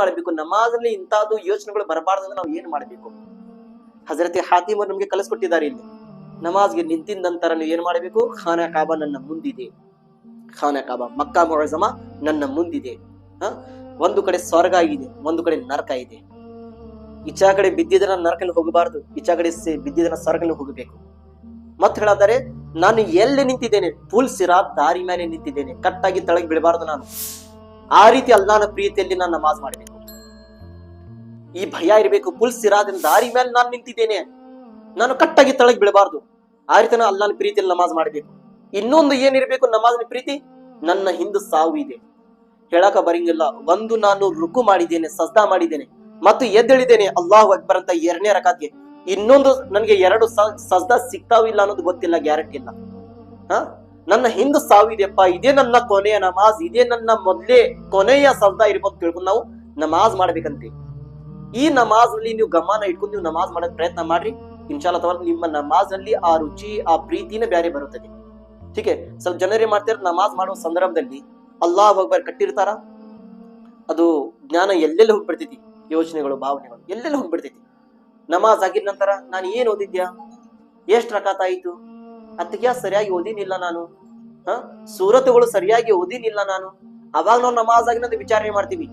ಮಾಡಬೇಕು? ನಮಾಜಲ್ಲಿ ಇಂತಹದ್ದು ಯೋಚನೆಗಳು ಬರಬಾರ್ದು ನಾವು ಏನ್ ಮಾಡಬೇಕು? ಹಜರತಿ ಹಾತಿಮ ನಮ್ಗೆ ಕಲಿಸ್ಕೊಟ್ಟಿದ್ದಾರೆ ಇಲ್ಲಿ. ನಮಾಜ್ಗೆ ನಿಂತಿದ ನಂತರ ನೀವು ಏನ್ ಮಾಡಬೇಕು? ಖಾನ ಕಾಬಾ ನನ್ನ ಮುಂದಿದೆ. ಖಾನ ಕಾಬಾ, ಮಕ್ಕಾ ಮೊಳಜಮ ನನ್ನ ಮುಂದಿದೆ. ಒಂದು ಕಡೆ ಸ್ವರ್ಗ ಇದೆ ಒಂದು ಕಡೆ ನರಕ ಇದೆ. ಈಚಾ ಕಡೆ ಬಿದ್ದಿದ್ರೆ ನಾನು ನರಕಲ್ಲಿ ಹೋಗಬಾರದು, ಈಚಾ ಕಡೆ ಬಿದ್ದಿದ್ರೆ ಸ್ವರ್ಗಲ್ಲಿ ಹೋಗಬೇಕು. ಮತ್ತೆ ಹೇಳಾದರೆ, ನಾನು ಎಲ್ಲಿ ನಿಂತಿದ್ದೇನೆ? ಫುಲ್ ಸಿರಾ ದಾರಿ ಮೇಲೆ ನಿಂತಿದ್ದೇನೆ. ಕಟ್ಟಾಗಿ ತಳಗೆ ಬಿಡಬಾರ್ದು ನಾನು. ಆ ರೀತಿ ಅಲ್ಲಾನ ಪ್ರೀತಿಯಲ್ಲಿ ನಾನು ನಮಾಜ್ ಮಾಡಬೇಕು. ಈ ಭಯ ಇರಬೇಕು ಫುಲ್ ಸಿರಾದ ದಾರಿ ಮೇಲೆ ನಾನು ನಿಂತಿದ್ದೇನೆ. ನಾನು ಕಟ್ಟಾಗಿ ತಳಗ್ ಬಿಡಬಾರ್ದು ಆ ರೀತಿ ನಾನು ಅಲ್ಲಾನ ಪ್ರೀತಿಯಲ್ಲಿ ನಮಾಜ್ ಮಾಡಬೇಕು. ಇನ್ನೊಂದು ಏನಿರಬೇಕು ನಮಾಜ್ನ ಪ್ರೀತಿ? ನನ್ನ ಹಿಂದೆ ಸಾವು ಇದೆ. ಹೇಳಕ ಬರಂಗಿಲ್ಲ. ಒಂದು ನಾನು ರುಕು ಮಾಡಿದ್ದೇನೆ, ಸಜ್ದಾ ಮಾಡಿದ್ದೇನೆ, ಮತ್ತು ಎದ್ದೇಳಿದ್ದೇನೆ, ಅಲ್ಲಾಹು ಅಕ್ಬರ್ ಅಂತ ಎರಡನೇ ರಕಾತ್ಗೆ. ಇನ್ನೊಂದು ನನಗೆ ಎರಡು ಸಜ್ದಾ ಸಿಗ್ತಾವ ಇಲ್ಲ ಅನ್ನೋದು ಗೊತ್ತಿಲ್ಲ, ಗ್ಯಾರಂಟಿ ಇಲ್ಲ. ಹ? ನನ್ನ ಹಿಂದೆ ಸಾವಿದೆಪ್ಪ ಇದೇ ನನ್ನ ಕೊನೆಯ ನಮಾಜ್, ಇದೇ ನನ್ನ ಮೊದಲೇ ಕೊನೆಯ ಸಜ್ದಾ ಇರ್ಬೋದು ತಿಳ್ಕೊಂಡು ನಾವು ನಮಾಜ್ ಮಾಡ್ಬೇಕಂತೆ. ಈ ನಮಾಜ್ನಲ್ಲಿ ನೀವು ಗಮನ ಇಟ್ಕೊಂಡು ನೀವು ನಮಾಜ್ ಮಾಡಕ್ ಪ್ರಯತ್ನ ಮಾಡ್ರಿ. ಇನ್ಶಾಲ್ಲ ಅಥವಾ ನಿಮ್ಮ ನಮಾಜ್ನಲ್ಲಿ ಆ ರುಚಿ, ಆ ಪ್ರೀತಿನ ಬ್ಯಾರೆ ಬರುತ್ತದೆ. ಠೀಕೆ ಸ್ವಲ್ಪ ಜನರೇ ಮಾಡ್ತಾರೆ, ನಮಾಜ್ ಮಾಡೋ ಸಂದರ್ಭದಲ್ಲಿ ಅಲ್ಲಾ ಅಕ್ಬರ್ ಕಟ್ಟಿರ್ತಾರ. ಅದು ಜ್ಞಾನ ಎಲ್ಲೆಲ್ಲಿ ಹೋಗ್ಬಿಡ್ತೈತಿ? ಯೋಚನೆಗಳು, ಭಾವನೆಗಳು ಎಲ್ಲೆಲ್ಲಿ ಹೋಗ್ಬಿಡ್ತೈತಿ? ನಮಾಜ್ ಆಗಿದ ನಂತರ ನಾನು ಏನ್ ಓದಿದ್ಯಾ? ಎಷ್ಟ್ ರಕಾತ ಆಯ್ತು? ಅದಕ್ಕೆ ಸರಿಯಾಗಿ ಓದಿನಿಲ್ಲ ನಾನು. ಹ? ಸೂರತುಗಳು ಸರಿಯಾಗಿ ಓದಿನಿಲ್ಲ ನಾನು. ಅವಾಗ ನಾವು ನಮಾಜ್ ಆಗಿನ ವಿಚಾರಣೆ ಮಾಡ್ತೀವಿ.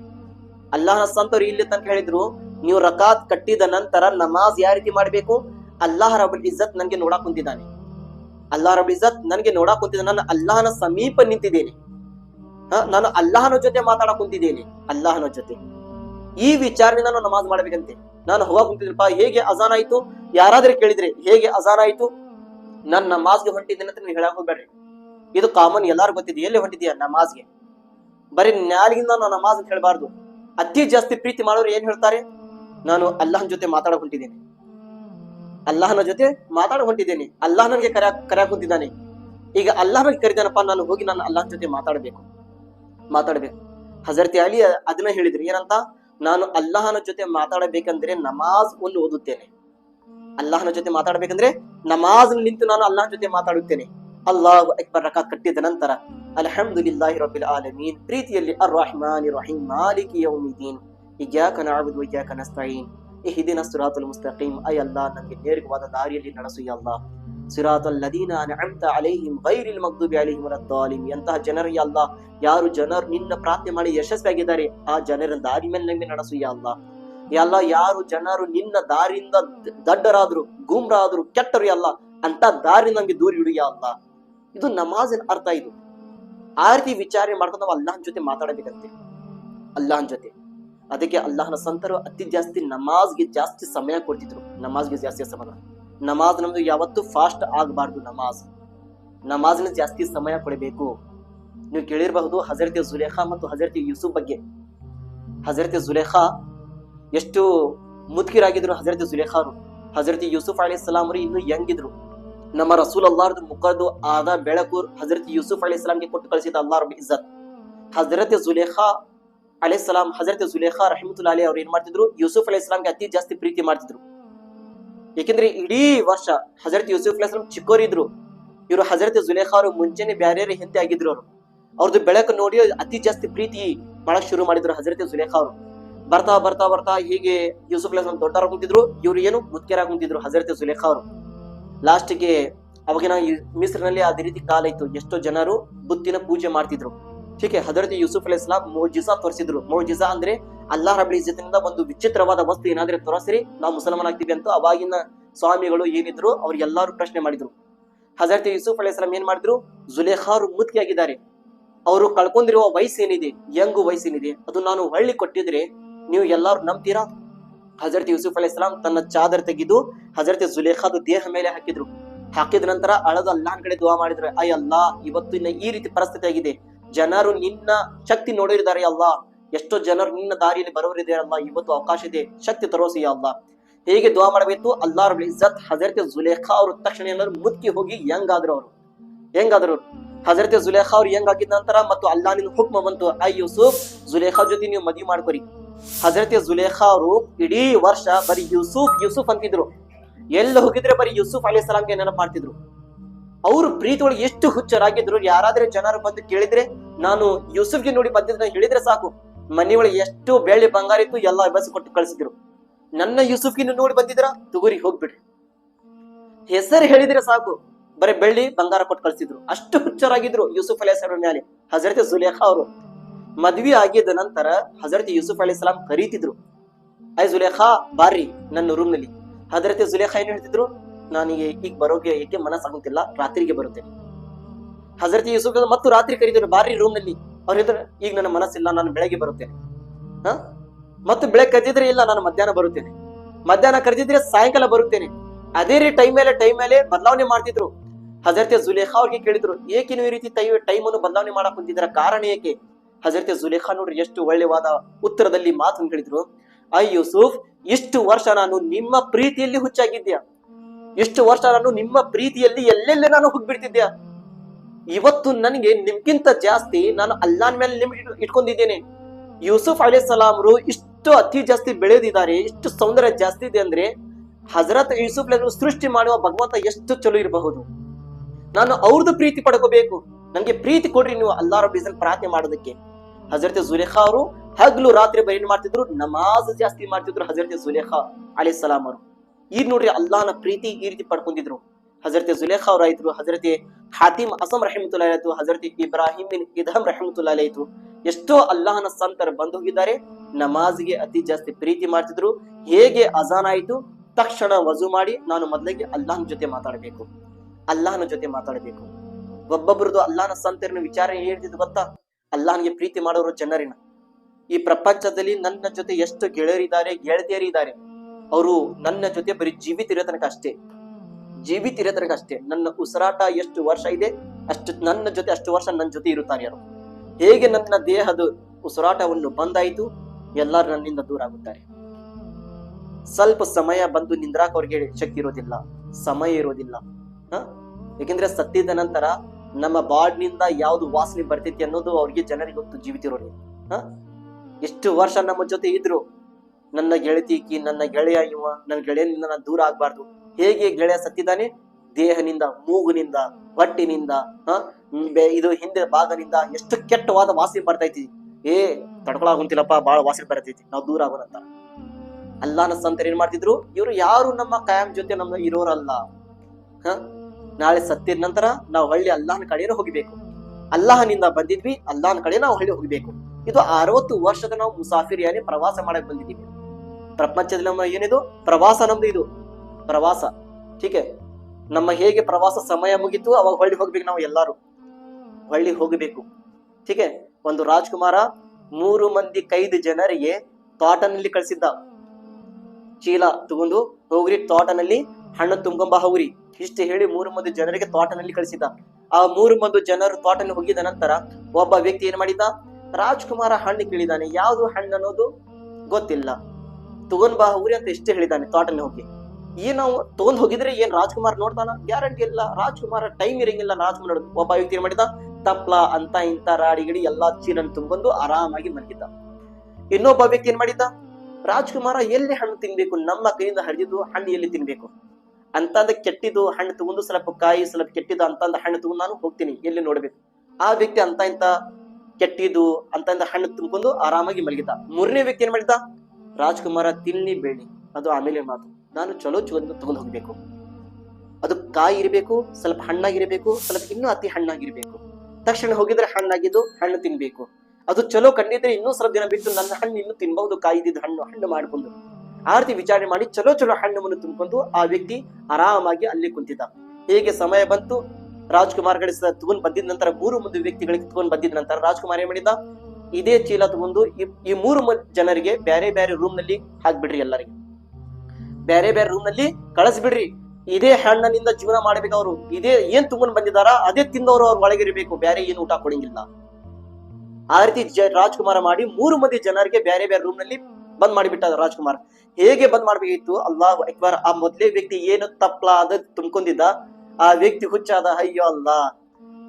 ಅಲ್ಲಾಹನ ಸಂತರು ಇಲ್ಲಿ ತನಕ ಹೇಳಿದ್ರು, ನೀವು ರಕಾತ್ ಕಟ್ಟಿದ ನಂತರ ನಮಾಜ್ ಯಾವ ರೀತಿ ಮಾಡಬೇಕು? ಅಲ್ಲಾಹ ರಬುಲ್ ಇಜ್ಜತ್ ನನಗೆ ನೋಡಕ್ ಕುಂತಿದ್ದಾನೆ. ಅಲ್ಲಾಹ ರಬುಲ್ ಇಜ್ಜತ್ ನನಗೆ ನೋಡಕ್ ಕುಂತಿದ್ದಾನೆ. ನಾನು ಅಲ್ಲಾಹನ ಸಮೀಪ ನಿಂತಿದ್ದೇನೆ. ನಾನು ಅಲ್ಲಾಹನ ಜೊತೆ ಮಾತಾಡಕ್ ಕುಂತಿದ್ದೇನೆ. ಅಲ್ಲಾಹನ ಜೊತೆ. ಈ ವಿಚಾರಣೆ ನಾನು ನಮಾಜ್ ಮಾಡ್ಬೇಕಂತೆ. ನಾನು ಹೋಗ ಕುಂತಿದ್ರಪ್ಪ ಹೇಗೆ ಅಜಾನ್ ಆಯ್ತು? ಯಾರಾದ್ರೂ ಕೇಳಿದ್ರೆ, ಹೇಗೆ ಅಜಾನ್ ಆಯ್ತು? ನಾನು ನಮಾಜ್ಗೆ ಹೊಂಟಿದ್ದೇನೆ ಅಂತ ನೀವು ಹೇಳಕ್ ಹೋಗ್ಬೇಡ್ರಿ. ಇದು ಕಾಮನ್ ಎಲ್ಲಾರು ಗೊತ್ತಿದೆ. ಎಲ್ಲಿ ಹೊಂಟಿದ್ಯಾ ನಮಾಜ್ಗೆ. ಬರೀ ನ್ಯಾಲಿಗಿಂದ ನಾನು ನಮಾಜ್ ಅಂತ ಹೇಳ್ಬಾರ್ದು. ಅತಿ ಜಾಸ್ತಿ ಪ್ರೀತಿ ಮಾಡೋರು ಏನ್ ಹೇಳ್ತಾರೆ? ನಾನು ಅಲ್ಲಾಹನ ಜೊತೆ ಮಾತಾಡ ಅಲ್ಲಾಹನ ಜೊತೆ ಮಾತಾಡ ಹೊಂಟಿದ್ದೇನೆ. ಅಲ್ಲಾಹ ನನಗೆ ಕರೆ ಕರೆಯಾಕ್ ಈಗ ಅಲ್ಲಾಹನಿಗೆ ಕರಿದಾನಪ್ಪ, ನಾನು ಹೋಗಿ ನಾನು ಅಲ್ಲಾಹನ ಜೊತೆ ಮಾತಾಡ್ಬೇಕು. ಮಾತಾಡ್ಬೇಕು. ಹಜರತಿ ಅಲಿ ಅದನ್ನ ಹೇಳಿದ್ರು, ಏನಂತ? ನಾನು ಅಲ್ಲಾಹನ ಜೊತೆ ಮಾತಾಡಬೇಕಂದ್ರೆ ನಮಾಜ್ ಒಂದು ಓದುತ್ತೇನೆ. ಅಲ್ಲಾಹನ ಜೊತೆ ಮಾತಾಡಬೇಕಂದ್ರೆ ನಮಾಜ್ ನಿಂತು ನಾನು ಅಲ್ಲಾಹನ ಜೊತೆ ಮಾತಾಡುತ್ತೇನೆ. ಅಲ್ಲಾಹ್ ಅಕ್ಬರ್ ರಕಾತ್ ಕಟ್ಟಿದ ನಂತರ, ಅಲ್ಹಮ್ದುಲಿಲ್ಲಾಹಿ ರಬ್ಬಿಲ್ ಆಲಮೀನ್ ಪ್ರೀತಿಯಲ್ಲಿ ಅರ್ ರಹಮಾನ್ ರಹೀಮ್ ಮಾಲಿಕಿ ಯೌಮಿದ್ದೀನ್ ಇಜ್ಯಾಕ ನಅಬುದು ವ ಇಯ್ಯಾಕ ನಸ್ತഈನ್ ಇಹ್ದಿನ ಸಿರಾತಲ್ ಮುಸ್ತಕೀಮ್ ಅಯ ಅಲ್ಲಾಹ್ ನನಗೆ ನೇರವಾದ ದಾರಿಯಲ್ಲಿ ನಡೆಸು, ಯ ಅಲ್ಲಾ ಸಿರಾತಲ್ ಲದೀನ ಅನ್ಅಮ್ತ ಅಲೈಹಿಂ ಗೈರಿಲ್ ಮಗ್ದೂಬಿ ಅಲೈಹಿಂ ವಲ ವಲದ್ದಾಲಿಮ್ ಎಂತಹ ಜನರು, ಯ ಅಲ್ಲಾ ಯಾರು ಜನರು ನಿನ್ನ ಪ್ರಾರ್ಥನೆ ಮಾಡಿ ಯಶಸ್ವಿಯಾಗಿದ್ದಾರೆ, ಆ ಜನರ ದಾರಿ ಮೇಲೆ ನಮಗೆ ನಡೆಸು, ಯಾ ಅಲ್ಲಾ ಯಾರು ಜನರು ನಿನ್ನ ದಾರಿಯಿಂದ ದಡ್ಡರಾದ್ರು, ಗುಮ್ರಾದ್ರು, ಕೆಟ್ಟರು, ಯಾ ಅಲ್ಲಾಹ್ ಅಂತ ದಾರಿ ನಮ್ಗೆ ದೂರ ಇಡು ಯಾ ಅಲ್ಲಾಹ್ ಇದು ನಮಾಜಿನ ಅರ್ಥ ಇದು. ಆ ರೀತಿ ವಿಚಾರಣೆ ಮಾಡ್ಕೊಂಡು ನಾವು ಅಲ್ಲಾಹನ ಜೊತೆ ಮಾತಾಡಬೇಕಂತೆ. ಅಲ್ಲಾಹನ ಜೊತೆ. ಅದಕ್ಕೆ ಅಲ್ಲಾಹನ ಸಂತರು ಅತಿ ಜಾಸ್ತಿ ನಮಾಜ್ಗೆ ಜಾಸ್ತಿ ಸಮಯ ಕೊಡ್ತಿದ್ರು. ನಮಾಜ್ಗೆ ಜಾಸ್ತಿ ಸಮಯ. ನಮಾಜ್ ನಮ್ದು ಯಾವತ್ತೂ ಫಾಸ್ಟ್ ಆಗಬಾರ್ದು ನಮಾಜ್. ನಮಾಜ್ನ ಜಾಸ್ತಿ ಸಮಯ ಕೊಡಬೇಕು. ನೀವು ಕೇಳಿರಬಹುದು ಹಜರತಿ ಜುಲೇಖಾ ಮತ್ತು ಹಜರತಿ ಯೂಸುಫ್ ಬಗ್ಗೆ. ಹಜರತಿ ಜುಲೇಖಾ ಎಷ್ಟು ಮುದ್ಕಿರಾಗಿದ್ರು ಹಜರತಿ ಜುಲೇಖಾ ಅವರು ಹಜರತಿ ಯೂಸುಫ್ ಅಲಿ ಅವರು ಇನ್ನು ಯಂಗಿದ್ರು ನಮ್ಮ ರಸೂಲ್ ಅಲ್ಲಾರ್ದು ಮುಖದ್ದು ಆದ ಬೆಳಕು ಹಜರತ್ ಯೂಸುಫ್ ಅಲಿ ಇಸ್ಲಾಂಗೆ ಕೊಟ್ಟು ಕಳಿಸಿದ ಅಲ್ಲಾರ್ ಇಜ್ಜತ್. ಹಜರತ್ ಜುಲೇಖಾ ಅಲಿ ಸಲಾಂ, ಹಜರತ್ ಜುಲೇಖಾ ರಹಮತುಲ್ಲಾ ಅಲಿ ಅವ್ರು ಏನ್ ಮಾಡ್ತಿದ್ರು? ಯೂಸುಫ್ ಅಲಿ ಇಸ್ಲಾಂಗೆ ಅತಿ ಜಾಸ್ತಿ ಪ್ರೀತಿ ಮಾಡ್ತಿದ್ರು. ಏಕೆಂದ್ರೆ ಇಡೀ ವರ್ಷ ಹಜರತ್ ಯೂಸುಫ್ ಅಲಿ ಇಸ್ಲಾಂ ಚಿಕ್ಕೋರಿದ್ರು ಇವರು ಹಜರತ್ ಜುಲೇಖಾ ಅವರು ಮುಂಚೆನೆ ಬ್ಯಾರೆ ಹಿಂದೆ ಆಗಿದ್ರು ಅವರು. ಅವ್ರದ್ದು ಬೆಳಕು ನೋಡಿ ಅತಿ ಜಾಸ್ತಿ ಪ್ರೀತಿ ಮಾಡಕ್ ಶುರು ಮಾಡಿದ್ರು ಹಜರತ್ ಜುಲೇಖಾ ಅವರು. ಬರ್ತಾ ಬರ್ತಾ ಬರ್ತಾ ಹೀಗೆ ಯೂಸುಫ್ ಅಲಿ ಇಸ್ಲಾಂ ದೊಡ್ಡವ್ರ ಕುಂತಿದ್ರು, ಇವ್ರು ಏನು ಮುತ್ಕೇರಾಗ ಕುಂತಿದ್ರು ಹಜರತ್ ಜುಲೇಖಾ ಅವರು. ಲಾಸ್ಟ್ಗೆ ಅವಾಗಿನ ಮಿಸ್ರಿನಲ್ಲಿ ಅದೇ ರೀತಿ ಇತ್ತು ಎಷ್ಟೋ ಜನರು ಬುತ್ತಿನ ಪೂಜೆ ಮಾಡ್ತಿದ್ರು. ಹೀಗೆ ಹದರತಿ ಯೂಸುಫ್ ಅಲೈ ಇಸ್ಲಾಂ ಮೋಜಿಸಾ ತೋರಿಸಿದ್ರು. ಮೋಜಿಸಾ ಅಂದ್ರೆ ಅಲ್ಲಾಹ ರಬ್ ಇಜ್ಜತಿನಿಂದ ಒಂದು ವಿಚಿತ್ರವಾದ ವಸ್ತು ಏನಾದ್ರೆ ತೋರಿಸ್ರಿ, ನಾವು ಮುಸಲ್ಮಾನ್ ಆಗ್ತೀವಿ ಅಂತ ಅವಾಗಿನ ಸ್ವಾಮಿಗಳು ಏನಿದ್ರು ಅವ್ರು ಎಲ್ಲಾರು ಪ್ರಶ್ನೆ ಮಾಡಿದ್ರು. ಹಜರತಿ ಯೂಸುಫ್ ಅಲೈ ಇಸ್ಲಾಂ ಏನ್ ಮಾಡಿದ್ರು? ಜುಲೇಖಾರು ಮುತ್ಕಿ ಆಗಿದ್ದಾರೆ ಅವರು ಕಳ್ಕೊಂಡಿರುವ ವಯಸ್ಸೇನಿದೆ? ಯಂಗ್ ವಯಸ್ಸೇನಿದೆ? ಅದು ನಾನು ಹಳ್ಳಿ ಕೊಟ್ಟಿದ್ರೆ ನೀವು ಎಲ್ಲಾರು ನಂಬ್ತೀರಾ? ಹಜರತ್ ಯೂಸುಫ್ ಅಲೈ ಇಸ್ಲಾಂ ತನ್ನ ಚಾದರ್ ತೆಗೆದು ಹಜರತ್ ಜುಲೇಖಾದು ದೇಹ ಮೇಲೆ ಹಾಕಿದ್ರು. ಹಾಕಿದ ನಂತರ ಅಳದು ಅಲ್ಲಾನ್ ಕಡೆ ದುವಾ ಮಾಡಿದ್ರು. ಅಯ್ಯ ಅಲ್ಲಾ ಇವತ್ತು ಇನ್ನ ಈ ರೀತಿ ಪರಿಸ್ಥಿತಿ ಆಗಿದೆ. ಜನರು ನಿನ್ನ ಶಕ್ತಿ ನೋಡಿರಿದ್ದಾರೆ ಅಲ್ಲ ಎಷ್ಟೋ ಜನರು ನಿನ್ನ ದಾರಿಯಲ್ಲಿ ಬರೋರಿದೆ ಅಲ್ಲ ಇವತ್ತು ಅವಕಾಶ ಇದೆ. ಶಕ್ತಿ ತರೋಸಿ ಅಲ್ಲ ಹೇಗೆ ದುವಾ ಮಾಡಬೇಕು. ಅಲ್ಲಾ ಇಜ್ಜತ್ ಹಜರತ್ ಜುಲೇಖಾ ಅವರು ತಕ್ಷಣ ಏನಾದ್ರು ಮುತ್ಕಿ ಹೋಗಿ ಹೆಂಗಾದ್ರು ಅವರು. ಹೆಂಗಾದ್ರು ಹಜರತ್ ಜುಲೇಖಾ ಅವ್ರು ಹೆಂಗಾಗಿದ ನಂತರ ಮತ್ತು ಅಲ್ಲಾನಿನ ಹುಕ್ಮ ಬಂತು. ಐ ಯೂಸುಫ್, ಜುಲೇಖಾ ಜೊತೆ ನೀವು ಮದುವೆ ಮಾಡ್ಕೊರಿ. ಹಜರತ್ ಜುಲೇಖಾ ಅವರು ಇಡೀ ವರ್ಷ ಬರೀ ಯೂಸುಫ್ ಯೂಸುಫ್ ಅಂತಿದ್ರು. ಎಲ್ಲ ಹೋಗಿದ್ರೆ ಬರೀ ಯೂಸುಫ್ ಅಲಿ ಸಲಾಂಗೆ ನೆನಪು ಮಾಡ್ತಿದ್ರು. ಅವ್ರ ಪ್ರೀತಿ ಒಳಗೆ ಎಷ್ಟು ಹುಚ್ಚರಾಗಿದ್ರು, ಯಾರಾದ್ರೆ ಜನರು ಬಂದು ಕೇಳಿದ್ರೆ, ನಾನು ಯೂಸುಫ್ಗೆ ನೋಡಿ ಬಂದಿದ್ರೆ ಹೇಳಿದ್ರೆ ಸಾಕು. ಮನೆಯೊಳಗೆ ಎಷ್ಟು ಬೆಳ್ಳಿ ಬಂಗಾರ ಇತ್ತು, ಎಲ್ಲ ಬಸ್ ಕೊಟ್ಟು ಕಳಿಸಿದ್ರು. ನನ್ನ ಯೂಸುಫ್ಗಿನ ನೋಡಿ ಬಂದಿದ್ರ ತುಗುರಿ, ಹೋಗ್ಬಿಡ್ರಿ. ಹೆಸರು ಹೇಳಿದ್ರೆ ಸಾಕು. ಬರೀ ಬೆಳ್ಳಿ ಬಂಗಾರ ಕೊಟ್ಟು ಕಳಿಸಿದ್ರು. ಅಷ್ಟು ಹುಚ್ಚರಾಗಿದ್ರು ಯೂಸುಫ್ ಅಲಿ ಹೆಸರು ಮ್ಯಾಲೆ. ಹಜರತ್ ಜುಲೇಖಾ ಅವರು. ಮದ್ವಿ ಆಗಿದ್ದ ನಂತರ ಹಜರತ್ ಯೂಸುಫ್ ಅಲಿ ಸಲಾಂ ಕರೀತಿದ್ರು. ಐ ಜುಲೇಖಾ, ಬಾರ್ರಿ ನನ್ನ ರೂಮ್ನಲ್ಲಿ. ಹಜರತ್ ಜುಲೇಖಾ ಏನ್ ಹೇಳ್ತಿದ್ರು? ನನಗೆ ಈಗ ಬರೋಕೆ ಏಕೆ ಮನಸ್ಸಾಗುತ್ತಿಲ್ಲ, ರಾತ್ರಿಗೆ ಬರುತ್ತೇನೆ. ಹಜರತ್ ಯೂಸುಫ್ ಮತ್ತು ರಾತ್ರಿ ಕರೀತಿದ್ರು, ಬಾರ್ರಿ ರೂಮ್ನಲ್ಲಿ. ಅವ್ರು ಹೇಳಿದ್ರು ಈಗ ನನ್ನ ಮನಸ್ಸಿಲ್ಲ, ನಾನು ಬೆಳಗ್ಗೆ ಬರುತ್ತೇನೆ. ಹ? ಮತ್ತು ಬೆಳಗ್ಗೆ ಕರೆದಿದ್ರೆ, ಇಲ್ಲ, ನಾನು ಮಧ್ಯಾಹ್ನ ಬರುತ್ತೇನೆ. ಮಧ್ಯಾಹ್ನ ಕರೆದಿದ್ರೆ, ಸಾಯಂಕಾಲ ಬರುತ್ತೇನೆ. ಅದೇ ರೀತಿ ಟೈಮ್ ಮೇಲೆ ಟೈಮ್ ಮೇಲೆ ಬದಲಾವಣೆ ಮಾಡ್ತಿದ್ರು. ಹಜರತ್ ಜುಲೇಖಾ ಅವ್ರಿಗೆ ಕೇಳಿದ್ರು, ಏಕೆ ನೀವು ಈ ರೀತಿ ಟೈಮ್ ಅನ್ನು ಬದಲಾವಣೆ ಮಾಡಕ್ ಕುಂತಿದ್ರ ಕಾರಣ ಏಕೆ? ಹಜರತೆ ಜುಲೇಖಾ ನೋಡ್ರಿ ಎಷ್ಟು ಒಳ್ಳೆಯವಾದ ಉತ್ತರದಲ್ಲಿ ಮಾತನ್ನು ಹೇಳಿದ್ರು ಐ ಯೂಸುಫ್, ಇಷ್ಟು ವರ್ಷ ನಾನು ನಿಮ್ಮ ಪ್ರೀತಿಯಲ್ಲಿ ಹುಚ್ಚಾಗಿದ್ಯಾ ಇಷ್ಟು ವರ್ಷ ನಾನು ನಿಮ್ಮ ಪ್ರೀತಿಯಲ್ಲಿ ಎಲ್ಲೆಲ್ಲೇ ನಾನು ಹುಗ್ಬಿಡ್ತಿದ್ಯಾ ಇವತ್ತು ನನಗೆ ನಿಮ್ಗಿಂತ ಜಾಸ್ತಿ ನಾನು ಅಲ್ಲಾನ್ ಮೇಲೆ ಲಿಮಿಟ್ ಇಟ್ಕೊಂಡಿದ್ದೇನೆ. ಯೂಸುಫ್ ಅಲಿ ಸಲಾಮ್ರು ಇಷ್ಟು ಅತಿ ಜಾಸ್ತಿ ಬೆಳೆದಿದ್ದಾರೆ, ಇಷ್ಟು ಸೌಂದರ್ಯ ಜಾಸ್ತಿ ಇದೆ ಅಂದ್ರೆ ಹಜರತ್ ಯೂಸುಫ್ ಸೃಷ್ಟಿ ಮಾಡುವ ಭಗವಂತ ಎಷ್ಟು ಚಲೋ ಇರಬಹುದು. ನಾನು ಅವ್ರದ್ದು ಪ್ರೀತಿ ಪಡ್ಕೋಬೇಕು. ನನಗೆ ಪ್ರೀತಿ ಕೊಡ್ರಿ ನೀವು ಅಲ್ಲಾರ ಬೀಸಲ್ ಪ್ರಾರ್ಥನೆ ಮಾಡೋದಕ್ಕೆ. ಹಜರತ್ ಜುಲೇಖಾ ಅವರು ಹಗಲು ರಾತ್ರಿ ಏನ್ ಮಾಡ್ತಿದ್ರು? ನಮಾಜ್ ಜಾಸ್ತಿ ಮಾಡ್ತಿದ್ರು ಹಜರತ್ ಜುಲೇಖಾ ಅಲಿ ಸಲಾಂ ಅವರು. ಈಗ ನೋಡ್ರಿ ಅಲ್ಲಾಹನ ಪ್ರೀತಿ ಈ ರೀತಿ ಪಡ್ಕೊಂಡಿದ್ರು. ಹಜರತ್ ಜುಲೇಖಾ ಅವ್ರ ಆಯ್ತು, ಹಜರತ್ ಹಾತಿಮ್ ಅಸಂ ರಹಮತುಲ್ಲಾ ಆಯ್ತು, ಹಜರತ್ ಇಬ್ರಾಹಿಂ ಬಿನ್ ಇದಮ್ ರಹಮತುಲ್ಲಾ ಆಯ್ತು. ಎಷ್ಟೋ ಅಲ್ಲಾಹನ ಸಂತರು ಬಂದು ಹೋಗಿದ್ದಾರೆ ನಮಾಜ್ಗೆ ಅತಿ ಜಾಸ್ತಿ ಪ್ರೀತಿ ಮಾಡ್ತಿದ್ರು. ಹೇಗೆ ಅಜಾನ್ ಆಯ್ತು? ತಕ್ಷಣ ವಜು ಮಾಡಿ ನಾನು ಮೊದಲಿಗೆ ಅಲ್ಲಾಹನ ಜೊತೆ ಮಾತಾಡಬೇಕು. ಅಲ್ಲಾಹನ ಜೊತೆ ಮಾತಾಡಬೇಕು. ಒಬ್ಬೊಬ್ರದ್ದು ಅಲ್ಲಾಹನ ಸಂತರಿನ ವಿಚಾರ ಹೇಳ್ತಿದ್ದು ಗೊತ್ತಾ? ಅಲ್ಲಾಹನಿಗೆ ಪ್ರೀತಿ ಮಾಡೋರು ಜನರಿನ. ಈ ಪ್ರಪಂಚದಲ್ಲಿ ನನ್ನ ಜೊತೆ ಎಷ್ಟು ಗೆಳೆಯರಿದ್ದಾರೆ, ಗೆಳತಿಯರಿದ್ದಾರೆ, ಅವರು ನನ್ನ ಜೊತೆ ಬರೀ ಜೀವಿತ ತನಕ ಅಷ್ಟೇ. ಜೀವಿತ ತನಕ ಅಷ್ಟೇ. ನನ್ನ ಉಸಿರಾಟ ಎಷ್ಟು ವರ್ಷ ಇದೆ, ಅಷ್ಟು ನನ್ನ ಜೊತೆ ಅಷ್ಟು ವರ್ಷ ನನ್ನ ಜೊತೆ ಇರುತ್ತಾರೆ ಯಾರು. ಹೇಗೆ ನನ್ನ ದೇಹದ ಉಸಿರಾಟವನ್ನು ಬಂದಾಯಿತು, ಎಲ್ಲರೂ ನನ್ನಿಂದ ದೂರ ಆಗುತ್ತಾರೆ. ಸ್ವಲ್ಪ ಸಮಯ ಬಂದು ನಿಂದ್ರಾಕ ಅವ್ರಿಗೆ ಶಕ್ತಿ ಇರೋದಿಲ್ಲ, ಸಮಯ ಇರೋದಿಲ್ಲ. ಹ? ಏಕೆಂದ್ರೆ ಸತ್ತಿದ ನಂತರ ನಮ್ಮ ಬಾಡ್ನಿಂದ ಯಾವ್ದು ವಾಸನೆ ಬರ್ತೈತಿ ಅನ್ನೋದು ಅವ್ರಿಗೆ ಜನರಿಗೆ ಗೊತ್ತು ಜೀವಿತಿರೋರಿ ಹ? ಎಷ್ಟು ವರ್ಷ ನಮ್ಮ ಜೊತೆ ಇದ್ರು, ನನ್ನ ಗೆಳತಿ ಕಿ, ನನ್ನ ಗೆಳೆಯ ಇವ, ನನ್ನ ಗೆಳೆಯನಿಂದ ನಾನು ದೂರ ಆಗ್ಬಾರ್ದು. ಹೇಗೆ ಗೆಳೆಯ ಸತ್ತಿದ್ದಾನೆ? ದೇಹನಿಂದ, ಮೂಗಿನಿಂದ, ಹೊಟ್ಟಿನಿಂದ, ಹ? ಇದು ಹಿಂದೆ ಭಾಗನಿಂದ ಎಷ್ಟು ಕೆಟ್ಟವಾದ ವಾಸನೆ ಬರ್ತೈತಿ. ಏ ತಡ್ಕೊಳಾಗುಂತಿಲ್ಲಪ್ಪ ಬಾಳ ವಾಸನೆ ಬರ್ತೈತಿ, ನಾವು ದೂರ ಆಗೋಣಂತ ಅಲ್ಲಾನ ಸಂತರ ಏನ್ ಮಾಡ್ತಿದ್ರು? ಇವರು ಯಾರು ನಮ್ಮ ಕಾಯಂ ಜೊತೆ ನಮ್ಮ ಇರೋರಲ್ಲ. ಹ? ನಾಳೆ ಸತ್ತಿದ ನಂತರ ನಾವು ಹಳ್ಳಿ ಅಲ್ಲಾಹನ ಕಡೆನೇ ಹೋಗಬೇಕು. ಅಲ್ಲಾಹನಿಂದ ಬಂದಿದ್ವಿ, ಅಲ್ಲಾಹನ ಕಡೆ ನಾವು ಹಳ್ಳಿ ಹೋಗಬೇಕು. ಇದು ಅರವತ್ತು ವರ್ಷದ ನಾವು ಮುಸಾಫಿರಿಯಾನೆ ಪ್ರವಾಸ ಮಾಡಕ್ ಬಂದಿದ್ದೀವಿ. ಪ್ರಪಂಚದಲ್ಲಿ ನಮ್ಮ ಏನಿದು? ಪ್ರವಾಸ ನಮ್ದು ಇದು. ಪ್ರವಾಸ. ಟೀಕೆ ನಮ್ಮ ಹೇಗೆ ಪ್ರವಾಸ ಸಮಯ ಮುಗಿತು, ಅವಾಗ ಹೊಳ್ಳಿ ಹೋಗ್ಬೇಕು ನಾವು ಎಲ್ಲಾರು. ಹೊಳ್ಳಿ ಹೋಗಬೇಕು. ಟೀಕೆ ಒಂದು ರಾಜ್ಕುಮಾರ ಮೂರು ಮಂದಿ ಕೈದು ಜನರಿಗೆ ತೋಟನಲ್ಲಿ ಕಳಿಸಿದ್ದ. ಚೀಲ ತಗೊಂಡು ಹೋಗ್ರಿ, ತೋಟನಲ್ಲಿ ಹಣ್ಣು ತುಂಬಂಬ ಹೋಗ್ರಿ. ಇಷ್ಟು ಹೇಳಿ ಮೂರು ಮಂದಿ ಜನರಿಗೆ ತೋಟನಲ್ಲಿ ಕಳಿಸಿದ. ಆ ಮೂರು ಮಂದಿ ಜನರು ತೋಟನಲ್ಲಿ ಹೋಗಿದ ನಂತರ ಒಬ್ಬ ವ್ಯಕ್ತಿ ಏನ್ ಮಾಡಿದ? ರಾಜ್ಕುಮಾರ ಹಣ್ಣು ಕೇಳಿದಾನೆ. ಯಾವ್ದು ಹಣ್ಣು ಅನ್ನೋದು ಗೊತ್ತಿಲ್ಲ. ತಗೊಂಡ್ ಬಾ ಊರಿ ಅಂತ ಇಷ್ಟೇ ಹೇಳಿದಾನೆ ತೋಟನಲ್ಲಿ ಹೋಗಿ. ಏನ್ ನಾವು ತಗೊಂಡ್ ಹೋಗಿದ್ರೆ ಏನ್ ರಾಜ್ಕುಮಾರ್ ನೋಡ್ತಾನ? ಗ್ಯಾರಂಟಿ ಇಲ್ಲ. ರಾಜ್ಕುಮಾರ ಟೈಮ್ ಇರಂಗಿಲ್ಲ. ರಾಜ್ಕುಮಾರ್. ಒಬ್ಬ ವ್ಯಕ್ತಿ ಏನ್ ಮಾಡಿದ? ತಪ್ಲ ಅಂತ ಇಂತ ರಾಡಿಗಿಡಿ ಎಲ್ಲಾ ಚೀಲನ್ ತುಂಬಂದು ಆರಾಮಾಗಿ ಮಲಗಿದ್ದ ಇನ್ನೊಬ್ಬ ವ್ಯಕ್ತಿ ಏನ್ ಮಾಡಿದ್ದ ರಾಜ್ಕುಮಾರ ಎಲ್ಲಿ ಹಣ್ಣು ತಿನ್ಬೇಕು? ನಮ್ಮ ಕೈಯಿಂದ ಹರಿದಿದ್ದು ಹಣ್ಣು ಎಲ್ಲಿ ತಿನ್ಬೇಕು? ಅಂತಂದ ಕೆಟ್ಟಿದ್ದು ಹಣ್ಣು ತಗೊಂಡು ಸ್ವಲ್ಪ ಕಾಯಿ ಸ್ವಲ್ಪ ಕೆಟ್ಟಿದ್ದು ಅಂತಂದ ಹಣ್ಣು ತಗೊಂಡು ನಾನು ಹೋಗ್ತೀನಿ, ಎಲ್ಲಿ ನೋಡ್ಬೇಕು? ಆ ವ್ಯಕ್ತಿ ಅಂತ ಇಂತ ಕೆಟ್ಟಿದ್ದು ಅಂತಂದ ಹಣ್ಣು ತುಂಬಿಕೊಂಡು ಆರಾಮಾಗಿ ಮಲಗಿದ್ದ. ಮೂರನೇ ವ್ಯಕ್ತಿ ಏನ್ ಮಾಡಿದ್ದ? ರಾಜ್ಕುಮಾರ ತಿನ್ನಿ ಬೇಡಿ, ಅದು ಆಮೇಲೆ ಮಾತು. ನಾನು ಚಲೋ ಚಲೋ ತಗೊಂಡು ಹೋಗ್ಬೇಕು. ಅದು ಕಾಯಿ ಇರಬೇಕು, ಸ್ವಲ್ಪ ಹಣ್ಣಾಗಿರ್ಬೇಕು, ಸ್ವಲ್ಪ ಇನ್ನೂ ಅತಿ ಹಣ್ಣಾಗಿರ್ಬೇಕು. ತಕ್ಷಣ ಹೋಗಿದ್ರೆ ಹಣ್ಣಾಗಿದ್ದು ಹಣ್ಣು ತಿನ್ಬೇಕು. ಅದು ಚಲೋ ಕಂಡಿದ್ರೆ ಇನ್ನೂ ಸ್ವಲ್ಪ ದಿನ ಬಿಟ್ಟು ನನ್ನ ಹಣ್ಣು ಇನ್ನೂ ತಿನ್ಬಹುದು ಕಾಯ್ದಿದ್ದು ಹಣ್ಣು ಹಣ್ಣು ಮಾಡ್ಕೊಂಡು. ಆ ರೀತಿ ವಿಚಾರಣೆ ಮಾಡಿ ಚಲೋ ಚಲೋ ಹಣ್ಣವನ್ನು ತುಂಬಿಕೊಂಡು ಆ ವ್ಯಕ್ತಿ ಆರಾಮಾಗಿ ಅಲ್ಲಿ ಕುಂತಿದ್ದ. ಹೇಗೆ ಸಮಯ ಬಂತು. ರಾಜ್ಕುಮಾರ್ ಕಡೆ ತಗೊಂಡ್ ಬಂದಿದ ನಂತರ ಮೂರು ಮಂದಿ ವ್ಯಕ್ತಿಗಳಿಗೆ ತಗೊಂಡ್ ಬಂದಿದ ನಂತರ ರಾಜ್ಕುಮಾರ್ ಏನ್ ಮಾಡಿದ ಇದೇ ಚೀಲ ತಗೊಂಡು ಈ- ಮೂರು ಜನರಿಗೆ ಬೇರೆ ಬೇರೆ ರೂಮ್ನಲ್ಲಿ ಹಾಕ್ಬಿಡ್ರಿ ಎಲ್ಲರಿಗೆ. ಬೇರೆ ಬೇರೆ ರೂಮ್ನಲ್ಲಿ ಕಳಿಸ್ಬಿಡ್ರಿ. ಇದೇ ಹಣ್ಣನಿಂದ ಜೀವನ ಮಾಡ್ಬೇಕು ಅವರು. ಇದೇ ಏನ್ ತುಂಬನ್ ಬಂದಿದಾರ ಅದೇ ತಿಂದವರು ಅವ್ರ ಒಳಗಿರ್ಬೇಕು. ಬೇರೆ ಏನು ಊಟ ಕೊಡಂಗಿಲ್ಲ. ಆ ರೀತಿ ರಾಜ್ಕುಮಾರ ಮಾಡಿ ಮೂರು ಮಂದಿ ಜನರಿಗೆ ಬೇರೆ ಬೇರೆ ರೂಮ್ನಲ್ಲಿ ಬಂದ್ ಮಾಡಿಬಿಟ್ಟ ರಾಜ್ಕುಮಾರ್. ಹೇಗೆ ಬಂದ್ ಮಾಡ್ಬೇಕಿತ್ತು ಅಲ್ಲಾಹ್ ಅಕ್ಬರ್ ಆ ಮೊದಲೇ ವ್ಯಕ್ತಿ ಏನು ತಪ್ಪಲ ಅದ ತುಂಬ್ಕೊಂಡಿದ್ದ? ಆ ವ್ಯಕ್ತಿ ಹುಚ್ಚಾದ, ಅಯ್ಯೋ ಅಲ್ಲ.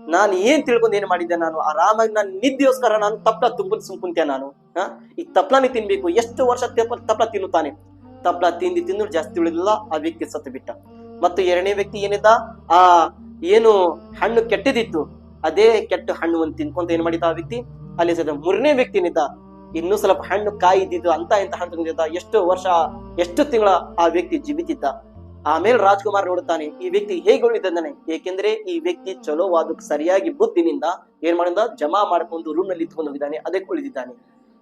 ನಾನು ಏನ್ ತಿಳ್ಕೊಂಡು ಏನ್ ಮಾಡಿದ್ದೆ ನಾನು? ಆರಾಮಾಗಿ ನಾನು ನಿದ್ದೆಗೋಸ್ಕರ ನಾನು ತಪ್ಪಲ ತುಂಬಿ ಸುಂಕುಂತೆ ನಾನು? ಈ ತಪ್ಲಾನೇ ತಿನ್ಬೇಕು. ಎಷ್ಟು ವರ್ಷ ತಪ್ಪಲ ತಿನ್ನುತ್ತಾನೆ? ತಪ್ಪಲ ತಿಂದು ತಿಂದ್ರು ಜಾಸ್ತಿ ಉಳಿದಿಲ್ಲ. ಆ ವ್ಯಕ್ತಿ ಸತ್ತು ಬಿಟ್ಟ. ಮತ್ತು ಎರಡನೇ ವ್ಯಕ್ತಿ ಏನಿದ್ದ? ಆ ಏನು ಹಣ್ಣು ಕೆಟ್ಟದಿತ್ತು. ಅದೇ ಕೆಟ್ಟ ಹಣ್ಣು ಒಂದು ತಿನ್ಕೊಂತ ಏನ್ ಮಾಡಿದ ಆ ವ್ಯಕ್ತಿ? ಅಲ್ಲಿ ಮೂರನೇ ವ್ಯಕ್ತಿ ಏನಿದ್ದ? ಇನ್ನೂ ಸ್ವಲ್ಪ ಹಣ್ಣು ಕಾಯಿ ಅಂತ ಇಂತ ಹಣ್ಣು ತಿಂದಿದ್ದ, ಎಷ್ಟು ವರ್ಷ, ಎಷ್ಟು ತಿಂಗಳ ಆ ವ್ಯಕ್ತಿ ಜೀವಿತಿದ್ದ. ಆಮೇಲೆ ರಾಜ್ಕುಮಾರ್ ನೋಡುತ್ತಾನೆ, ಈ ವ್ಯಕ್ತಿ ಹೇಗೆ ಉಳಿದಿದ್ದಾನೆ? ಏಕೆಂದ್ರೆ ಈ ವ್ಯಕ್ತಿ ಚಲೋವಾದ ಸರಿಯಾಗಿ ಬುದ್ಧಿನಿಂದ ಏನ್ ಮಾಡಿದ? ಜಮಾ ಮಾಡ್ಕೊಂಡು ರೂಮ್ನಲ್ಲಿ ಇಟ್ಕೊಂಡು ಹೋಗಿದ್ದಾನೆ, ಅದಕ್ಕೆ ಉಳಿದಿದ್ದಾನೆ.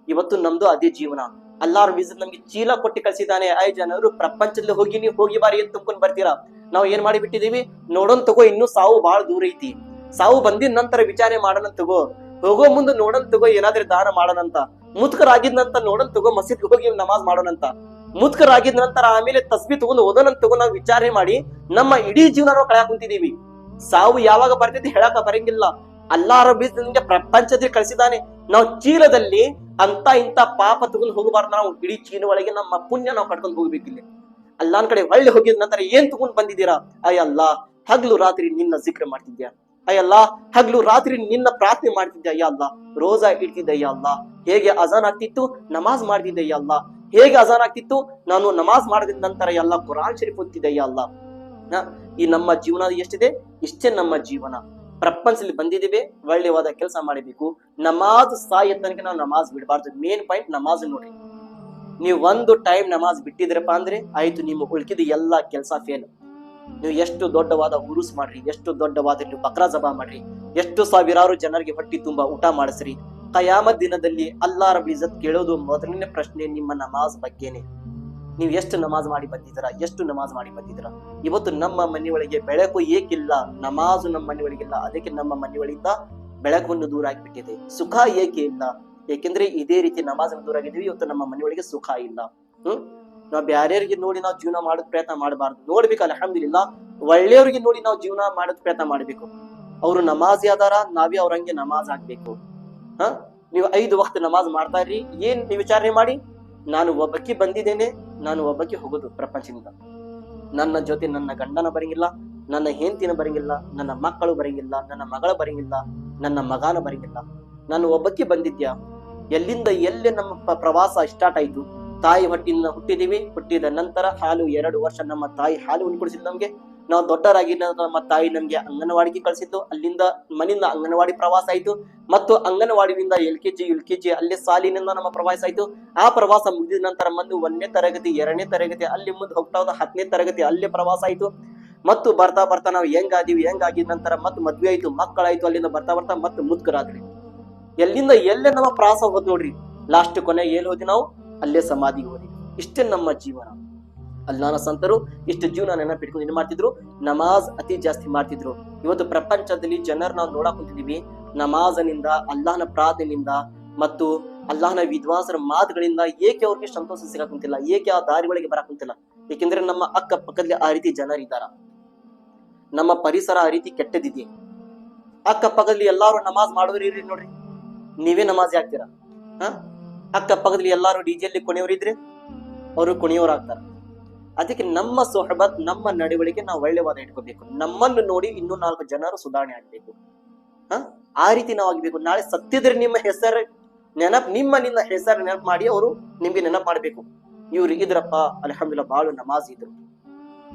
ಇವತ್ತು ನಮ್ದು ಅದೇ ಜೀವನ. ಅಲ್ಲಾರು ಬೀಜ ನಮ್ಗೆ ಚೀಲ ಕೊಟ್ಟು ಕಳಿಸಿದ್ದಾನೆ. ಐ ಜನರು, ಪ್ರಪಂಚದಲ್ಲಿ ಹೋಗಿ, ನೀವು ಹೋಗಿ ಬಾರಿ ಅಂತ ತುಂಬ್ಕೊಂಡ್ ಬರ್ತೀರಾ? ನಾವು ಏನ್ ಮಾಡಿ ಬಿಟ್ಟಿದೀವಿ ನೋಡೋನ್ ತಗೋ, ಇನ್ನೂ ಸಾವು ಬಹಳ ದೂರ ಐತಿ. ಸಾವು ಬಂದಿದ ನಂತರ ವಿಚಾರ ಮಾಡೋಣ ತಗೋ. ಹೋಗೋ ಮುಂದೆ ನೋಡೋಣ ತಗೋ, ಏನಾದ್ರೂ ದಾನ ಮಾಡೋಣಂತ ಮುತ್ಕರಾಗಿದ್ ನಂತರ ನೋಡೋಣ ತಗೋ ಮಸೀದ್ಗೆ ಹೋಗಿ ನಮಾಜ್ ಮಾಡೋಣಂತ ಮುತ್ಕರಾಗಿದ್ ನಂತರ ಆಮೇಲೆ ತಸ್ಬಿ ತಗೊಂಡು ಓದೋಣ ತಗೋ ನಾವು ವಿಚಾರ ಮಾಡಿ ನಮ್ಮ ಇಡೀ ಜೀವನ ನಾವು ಕಳ್ಯಾಕ್ ಕುಂತಿದೀವಿ. ಸಾವು ಯಾವಾಗ ಬರ್ತೈತಿ ಹೇಳಕ ಬರಂಗಿಲ್ಲ. ಅಲ್ಲಾರ ಬೀಜ ನಿಮ್ಗೆ ಪ್ರಪಂಚದಲ್ಲಿ ಕಳಿಸಿದಾನೆ ನಾವು ಚೀಲದಲ್ಲಿ ಅಂತ ಇಂತ ಪಾಪ ತಗೊಂಡು ಹೋಗಬಾರ್ದು ನಾವು. ಇಡೀ ಚೀನ ಒಳಗೆ ನಮ್ಮ ಪುಣ್ಯ ನಾವು ಕಟ್ಕೊಂಡು ಹೋಗ್ಬೇಕಿಲ್ಲ ಅಲ್ಲಾನ್ ಕಡೆ ಒಳ್ಳೆ ಹೋಗಿದ ನಂತರ ಏನ್ ತಗೊಂಡ್ ಬಂದಿದ್ದೀರಾ? ಅಯ್ಯಲ್ಲ ಹಗ್ಲು ರಾತ್ರಿ ನಿನ್ನ ಜಿಕ್ರ ಮಾಡ್ತಿದ್ಯಾ? ಅಯ್ಯಲ್ಲ ಹಗ್ಲು ರಾತ್ರಿ ನಿನ್ನ ಪ್ರಾರ್ಥನೆ ಮಾಡ್ತಿದ್ದೆ ಅಯ್ಯ ಅಲ್ಲ. ರೋಜಾ ಇಡ್ತಿದ್ದೆ ಅಯ್ಯ ಅಲ್ಲ. ಹೇಗೆ ಅಜಾನ್ ಆಗ್ತಿತ್ತು? ನಮಾಜ್ ಮಾಡ್ತಿದ್ದೆ ಅಯ್ಯ ಅಲ್ಲ. ಹೇಗೆ ಅಜಾನ್ ಆಗ್ತಿತ್ತು? ನಾನು ನಮಾಜ್ ಮಾಡಿದ ನಂತರ ಎಲ್ಲ ಕುರಾನ್ ಶರೀಫ್ ಓದ್ತಿದ್ದೆ ಅಯ್ಯ ಅಲ್ಲ. ಈ ನಮ್ಮ ಜೀವನ ಎಷ್ಟಿದೆ? ಇಷ್ಟೇ ನಮ್ಮ ಜೀವನ. ಪ್ರಪಂಚದಲ್ಲಿ ಬಂದಿದ್ದೀವಿ ಒಳ್ಳೆಯವಾದ ಕೆಲಸ ಮಾಡಬೇಕು. ನಮಾಜ್ ಸಾಯ ತನಕ ನಾವು ನಮಾಜ್ ಬಿಡಬಾರ್ದು. ಮೇನ್ ಪಾಯಿಂಟ್ ನಮಾಜ್ ನೋಡ್ರಿ. ನೀವು ಒಂದು ಟೈಮ್ ನಮಾಜ್ ಬಿಟ್ಟಿದ್ರಪ್ಪ ಅಂದ್ರೆ ಆಯ್ತು, ನಿಮ್ಮ ಉಳ್ಕಿದ ಎಲ್ಲಾ ಕೆಲಸ ಫೇಲ್ ನೀವು ಎಷ್ಟು ದೊಡ್ಡವಾದ ಉರುಸ್ ಮಾಡ್ರಿ, ಎಷ್ಟು ದೊಡ್ಡವಾದ ನೀವು ಬಕ್ರಾ ಜಬಾ ಮಾಡ್ರಿ, ಎಷ್ಟು ಸಾವಿರಾರು ಜನರಿಗೆ ಹೊಟ್ಟಿ ತುಂಬಾ ಊಟ ಮಾಡಿಸ್ರಿ. ಕಯಾಮ ದಿನದಲ್ಲಿ ಅಲ್ಲಾರ ಇಜತ್ ಕೇಳೋದು ಮೊದಲನೇ ಪ್ರಶ್ನೆ ನಿಮ್ಮ ನಮಾಜ್ ಬಗ್ಗೆನೆ. ನೀವು ಎಷ್ಟು ನಮಾಜ್ ಮಾಡಿ ಬಂದಿದ್ದೀರಾ, ಎಷ್ಟು ನಮಾಜ್ ಮಾಡಿ ಬಂದಿದ್ದೀರಾ? ಇವತ್ತು ನಮ್ಮ ಮನೆಯೊಳಗೆ ಬೆಳಕು ಏಕಿಲ್ಲ, ನಮಾಜು ನಮ್ಮ ಮನೆಯೊಳಗಿಲ್ಲ ಅದಕ್ಕೆ ನಮ್ಮ ಮನೆಯೊಳಗಿಂದ ಬೆಳಕನ್ನು ದೂರ ಆಗಿಬಿಟ್ಟಿದೆ. ಸುಖ ಏಕೆ ಇಲ್ಲ? ಏಕೆಂದ್ರೆ ಇದೇ ರೀತಿ ನಮಾಜ್ ದೂರ ಆಗಿದ್ದೀವಿ, ಇವತ್ತು ನಮ್ಮ ಮನೆಯೊಳಗೆ ಸುಖ ಇಲ್ಲ. ಹ್ಮ್? ನಾವು ಬ್ಯಾರ್ಯರಿಗೆ ನೋಡಿ ನಾವು ಜೀವನ ಮಾಡೋದ್ ಪ್ರಯತ್ನ ಮಾಡಬಾರ್ದು. ನೋಡ್ಬೇಕು, ಅಲ್ಹಮ್ದುಲಿಲ್ಲ. ಒಳ್ಳೆಯವ್ರಿಗೆ ನೋಡಿ ನಾವು ಜೀವನ ಮಾಡೋದ್ ಪ್ರಯತ್ನ ಮಾಡಬೇಕು. ಅವರು ನಮಾಜ್ ಯಾದಾರ, ನಾವೇ ಅವ್ರ ಹಂಗೆ ನಮಾಜ್ ಆಗ್ಬೇಕು ಹ? ನೀವು ಐದು ವಕ್ತ ನಮಾಜ್ ಮಾಡ್ತಾ ಇರ್ರಿ. ಏನ್ ನೀವು ವಿಚಾರಣೆ ಮಾಡಿ? ನಾನು ಒಬ್ಬಕ್ಕೆ ಬಂದಿದ್ದೇನೆ, ನಾನು ಒಬ್ಬಕ್ಕೆ ಹೋಗೋದು ಪ್ರಪಂಚದಿಂದ. ನನ್ನ ಜೊತೆ ನನ್ನ ಗಂಡನ ಬರಂಗಿಲ್ಲ, ನನ್ನ ಹೆಂಡತಿನ ಬರಂಗಿಲ್ಲ, ನನ್ನ ಮಕ್ಕಳು ಬರಂಗಿಲ್ಲ, ನನ್ನ ಮಗಳ ಬರಂಗಿಲ್ಲ, ನನ್ನ ಮಗನ ಬರಂಗಿಲ್ಲ. ನಾನು ಒಬ್ಬಕ್ಕೆ ಬಂದಿದ್ಯಾ? ಎಲ್ಲಿಂದ ಎಲ್ಲಿ ನಮ್ಮ ಪ್ರವಾಸ ಸ್ಟಾರ್ಟ್ ಆಯ್ತು? ತಾಯಿ ಹೊಟ್ಟಿನಿಂದ ಹುಟ್ಟಿದೀವಿ. ಹುಟ್ಟಿದ ನಂತರ ಹಾಲು ಎರಡು ವರ್ಷ ನಮ್ಮ ತಾಯಿ ಹಾಲು ಉಣ್ಕೊಡಿಸಿದ್ ನಮ್ಗೆ. ನಾವು ದೊಡ್ಡರಾಗಿ ನಮ್ಮ ತಾಯಿ ನಮ್ಗೆ ಅಂಗನವಾಡಿಗೆ ಕಳಿಸಿದ್ದು. ಅಲ್ಲಿಂದ ಮನೆಯಿಂದ ಅಂಗನವಾಡಿ ಪ್ರವಾಸ ಆಯ್ತು. ಮತ್ತು ಅಂಗನವಾಡಿಯಿಂದ L K G U K G ಅಲ್ಲಿ ಸಾಲಿನಿಂದ ನಮ್ಮ ಪ್ರವಾಸ ಆಯ್ತು. ಆ ಪ್ರವಾಸ ಮುಗಿದ ನಂತರ ಮಂದು ಒಂದನೇ ತರಗತಿ, ಎರಡನೇ ತರಗತಿ ಅಲ್ಲಿ ಮುಂದೆ ಹೋಗ್ತಾ ಹೋದ ಹತ್ತನೇ ತರಗತಿ ಅಲ್ಲೇ ಪ್ರವಾಸ ಆಯ್ತು. ಮತ್ತು ಬರ್ತಾ ಬರ್ತಾ ನಾವು ಹೆಂಗಾದೀವಿ ಹೆಂಗಾಗಿದ ನಂತರ ಮತ್ತೆ ಮದ್ವೆ ಆಯ್ತು. ಮಕ್ಕಳಾಯ್ತು ಅಲ್ಲಿಂದ ಬರ್ತಾ ಬರ್ತಾ ಮತ್ತೆ ಮುದ್ಕರಾದ್ರಿ ಎಲ್ಲಿಂದ ಎಲ್ಲೇ ನಮ್ಮ ಪ್ರವಾಸ ಹೋದ್ ನೋಡ್ರಿ. ಲಾಸ್ಟ್ ಕೊನೆ ಏನ್ ಹೋದ್ವಿ ನಾವು. ಅಲ್ಲೇ ಸಮಾಧಿಗೆ ಹೋದಿ. ಇಷ್ಟೇ ನಮ್ಮ ಜೀವನ. ಅಲ್ಲಾನ ಸಂತರು ಇಷ್ಟು ಜೀವನ ನೆನಪಿಟ್ಕೊಂಡು ಏನ್ ಮಾಡ್ತಿದ್ರು? ನಮಾಜ್ ಅತಿ ಜಾಸ್ತಿ ಮಾಡ್ತಿದ್ರು. ಇವತ್ತು ಪ್ರಪಂಚದಲ್ಲಿ ಜನರು ನಾವು ನೋಡಕ್ ಕುಂತಿದೀವಿ. ನಮಾಜನಿಂದ, ಅಲ್ಲಾಹನ ಪ್ರಾರ್ಥನೆಯಿಂದ ಮತ್ತು ಅಲ್ಲಾಹನ ವಿದ್ವಾಂಸರ ಮಾತುಗಳಿಂದ ಏಕೆ ಅವ್ರಿಗೆ ಸಂತೋಷ ಸಿಗಕ್ ಕುಂತಿಲ್ಲ, ಏಕೆ ಆ ದಾರಿಗಳಿಗೆ ಬರಕ್ ಕುಂತಿಲ್ಲ? ಏಕೆಂದ್ರೆ ನಮ್ಮ ಅಕ್ಕ ಪಕ್ಕದಲ್ಲಿ ಆ ರೀತಿ ಜನರಿದ್ದಾರ ನಮ್ಮ ಪರಿಸರ ಆ ರೀತಿ ಕೆಟ್ಟದಿದೆ. ಅಕ್ಕ ಪಕ್ಕದಲ್ಲಿ ಎಲ್ಲಾರು ನಮಾಜ್ ಮಾಡೋರು ಇರ್ರಿ ನೋಡ್ರಿ. ನೀವೇ ನಮಾಜ್ ಹಾಕ್ತೀರಾ? ಹ? ಅಕ್ಕ ಪಕ್ಕದಲ್ಲಿ ಎಲ್ಲಾರು ಡಿಜೆಯಲ್ಲಿ ಕುಣಿಯೋರಿದ್ರೆ ಅವರು ಕುಣಿಯೋರಾಗ್ತಾರ ಅದಕ್ಕೆ ನಮ್ಮ ಸೊಹಬತ್, ನಮ್ಮ ನಡವಳಿಕೆ ನಾವು ಒಳ್ಳೆವಾದ ಇಟ್ಕೋಬೇಕು. ನಮ್ಮನ್ನು ನೋಡಿ ಇನ್ನೂ ನಾಲ್ಕು ಜನರು ಸುಧಾರಣೆ ಆಗ್ಬೇಕು. ಹ? ಆ ರೀತಿ ನಾವು ಆಗ್ಬೇಕು. ನಾಳೆ ಸತ್ತಿದ್ರೆ ನಿಮ್ಮ ಹೆಸರು ನೆನಪ್, ನಿಮ್ಮ ನಿನ್ನ ಹೆಸರು ನೆನಪು ಮಾಡಿ ಅವರು ನಿಮ್ಗೆ ನೆನಪು ಮಾಡ್ಬೇಕು. ಇವ್ರು ಇದ್ರಪ್ಪ ಅಲ್ಹಮ್ದುಲಿಲ್ಲ ಬಾಳು ನಮಾಜ್ ಇದ್ರು.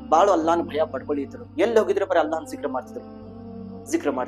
ಬಾಳು ಅಲ್ಲಾನ್ ಭಯ ಪಡ್ಕೊಳ್ಳಿ ಇದ್ರು ಎಲ್ಲಿ ಹೋಗಿದ್ರೆ ಬರೀ ಅಲ್ಲಾನ್ ಜಿಕ್ರ ಮಾಡ್ತಿದ್ರು. ಜಿಕ್ರ ಮಾಡ್ತಿದ್ರು.